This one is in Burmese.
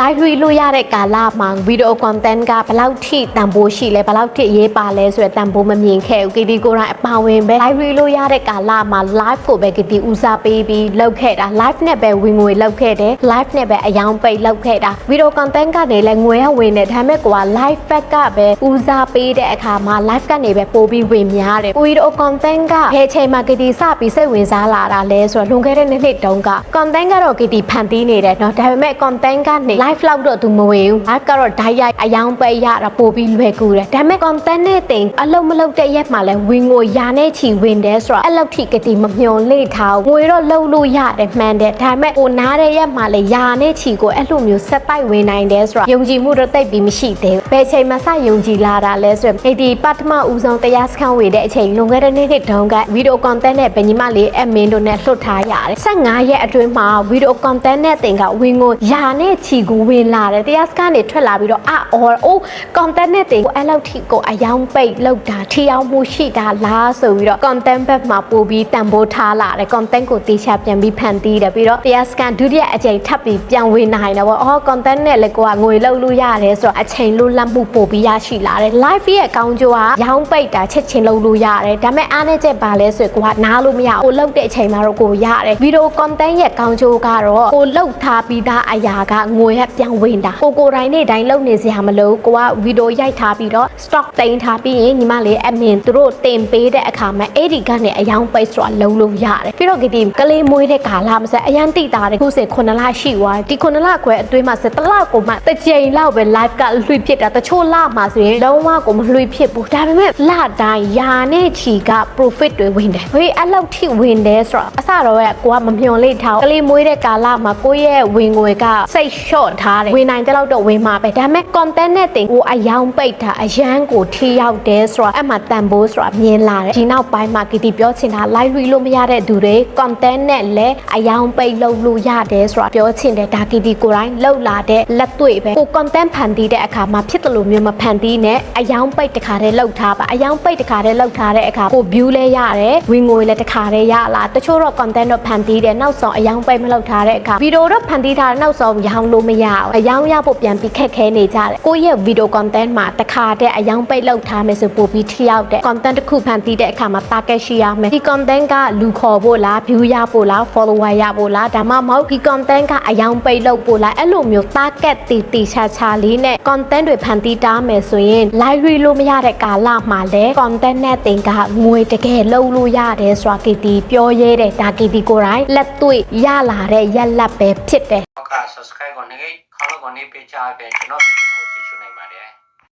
live read လို့ရတဲ့ကာလမှာ video content ကဘယ်လောက်ထိတန်ဖိုးရှိလဲဘယ်လောက်ထိအရေးပါလဲဆိုတဲ့တန်ဖိုးမမြင်ခဲ့ဘူး KD ကိုယ်တိုင်အပါဝင်ပဲ live read လို့ရတဲ့ကာလမှာ live ကိုပဲ KD ဦးစားပေးပြီးလုပ်ခဲ့တာ live နဲ့ပဲဝင်ငွေလုပ်ခဲ့တယ် live နဲ့ပဲအယောင်ပိတ်လုပ်ခဲ့တာ video content ကနေလည်းငွေရဝင်နေဒါပေမဲ့ကိုက live back ကပဲဦးစားပေးတဲ့အခါမှာ live ကနေပဲပို့ပြီးဝင်များတယ် video content ကဘယ်ချိန်မှာ KD စပြီးစိတ်ဝင်စားလာတာလဲဆိုတော့လွန်ခဲ့တဲ့နှစ်နှစ်တုန်းက content ကတော့ KD ဖန်တီးနေတယ်เนาะဒါပေမဲ့ content ကနေ live လောက်တော့သူမဝင်ဘူး live ကတော့ direct ရိုက်အယောင်ပဲရတာပို့ပြီးလွယ်ကူတယ်ဒါပေမဲ့ content နဲ့တင်အလုံးမလုံးတဲ့ရက်မှာလဲဝင်ငွေရာနဲ့ချီဝင်တယ်ဆိုတော့အဲ့လောက်ထိ KD မမျော်လင့်ထားဘူးငွေတော့လုံးလို့ရတယ်မှန်တယ်ဒါပေမဲ့ဟိုနားတဲ့ရက်မှာလဲရာနဲ့ချီကိုအဲ့လိုမျိုးဆက်တိုက်ဝင်နိုင်တယ်ဆိုတော့ယုံကြည်မှုတော့တိတ်ပြီးမရှိသေးဘူးဘယ်ချိန်မှစယုံကြည်လာတာလဲဆိုတော့ KD ပထမဦးဆုံးတရားစခန်းဝေတဲ့အချိန်လွန်ခဲ့တဲ့နေ့နှစ်တုန်းက video content နဲ့ဗညီမလေး admin တို့နဲ့လွှတ်ထားရတယ်15ရက်အတွင်းမှာ video content နဲ့တင်ကဝင်ငွေရာနဲ့ချီကိုဝင်လာတယ်တရားစခန်းနေထွက်လာပြီးတော့အာအော်အိုး content နဲ့တင်ကိုအဲ့လောက်ထိကိုအယောင်ပိတ်လောက်တာထီအောင်မှုရှိတာလားဆိုပြီးတော့ content ဘက်မှာပို့ပြီးတန်ဖိုးထားလာတယ် content ကိုတေချာပြန်ပြီးဖန်တီးတယ်ပြီးတော့တရားစကန်ဒုတိယအကြိမ်ထပ်ပြီးပြန်ဝင်နိုင်တယ်ပေါ့အော် content နဲ့လည်းကိုကငွေလောက်လို့ရတယ်ဆိုတော့အချိန်လွတ်လပ်မှုပို့ပြီးရရှိလာတယ် live ရဲ့အကောင်းကျိုးကရောင်းပိတ်တာချက်ချင်းလုပ်လို့ရတယ်ဒါပေမဲ့အားနည်းချက်ပါလဲဆိုရင်ကိုကနားလို့မရဘူးကိုလောက်တဲ့အချိန်မှာတော့ကိုရတယ် video content ရဲ့ကောင်းကျိုးကတော့ကိုလောက်ထားပြီးသားအရာကငွေရပြန်ဝင်တာကိုကိုယ်တိုင်းနေ့တိုင်းလုပ်နေစရာမလိုကိုကဗီဒီယိုရိုက်ထားပြီးတော့ stock တင်ထားပြီးရင်ညီမလေး admin သူတို့တင်ပေးတဲ့အခါမှာအဲ့ဒီကနေအယောင်ပိတ်ဆိုတာလုံးလို့ရတယ်ပြီးတော့ဒီကလေးမွေးတဲ့ကာလမှာဆက်အရန်တိတာတယ်ခုစ9လရှိသွားဒီ9လခွဲအတွင်းမှာဆက်တစ်လကိုမှတစ်ကြိမ်လောက်ပဲ live ကလွှင့်ဖြစ်တာတချို့လမှာဆိုရင်လုံးဝကိုမလွှင့်ဖြစ်ဘူးဒါပေမဲ့လတိုင်းယာနဲ့ချီက profit တွေဝင်တယ်ဟေးအဲ့လောက်ထိဝင်တယ်ဆိုတော့အစတော့ကကိုကမမျှော်လင့်ထားဘူးကလေးမွေးတဲ့ကာလမှာကိုယ့်ရဲ့ဝင်ငွေကစိတ် short ထားတယ်ဝင်နိုင်တဲ့လောက်တော့ဝင်မှာပဲဒါပေမဲ့ content နဲ့တင်ကိုအယောင်ပိတ်တာအရန်ကိုထိရောက်တယ်ဆိုတော့အဲ့မှာတန်ဖိုးဆိုတာမြင်လာတယ်ဒီနောက်ပိုင်းမှာကီတီပြောချင်တာ live read လို့မရတဲ့သူတွေ content နဲ့လည်းအယောင်ပိတ်လုပ်လို့ရတယ်ဆိုတာပြောချင်တယ်ဒါကီတီကိုယ်တိုင်လောက်လာတဲ့လက်တွေ့ပဲကို content ဖန်တီးတဲ့အခါမှာဖြစ်တယ်လို့မျိုးမဖန်တီးနဲ့အယောင်ပိတ်တစ်ခါတည်းလောက်ထားပါအယောင်ပိတ်တစ်ခါတည်းလောက်ထားတဲ့အခါကို view လဲရတယ်ဝင်ငွေလည်းတစ်ခါတည်းရလာတချို့တော့ content တော့ဖန်တီးတယ်နောက်ဆုံးအယောင်ပိတ်မလောက်ထားတဲ့အခါဗီဒီယိုတော့ဖန်တီးထားတဲ့နောက်ဆုံးရောင်းလို့မရအောင်အယောင်ရဖို့ပြန်ပြီးခက်ခဲနေကြတယ်ကိုယ့်ရဲ့ video content မှာတစ်ခါတည်းအယောင်ပိတ်လောက်ထားမယ်ဆိုပို့ပြီးထိရောက်တဲ့ content တစ်ခုဖန်တီးတဲ့အခါမှာ target ရှိရမယ်ဒီ content ကလူခေါ်ဖို့လား view ရဖို့လား follower ရဖို့လားဒါမှမဟုတ်ဒီ content ကအယောင်ပိတ်လောက်ဖို့လားအဲ့လိုမျိုး target တီတီချာချာလေးနဲ့ content တွေဖန်တီးတာမယ်ဆိုရင် live read လို့မရတဲ့ကာလမှာလည်း content နဲ့တင်ကငွေတကယ်လုံးလို့ရတယ်ဆိုတာ KT ပြောရဲတယ်ဒါ KT ကိုယ်တိုင်လက်တွေ့ရလာတဲ့ရက်လက်ပဲဖြစ်တယ်နောက်က subscribe ကိုနေခေါင်းကိုနေပေးချပေးကျွန်တော်ဗီဒီယို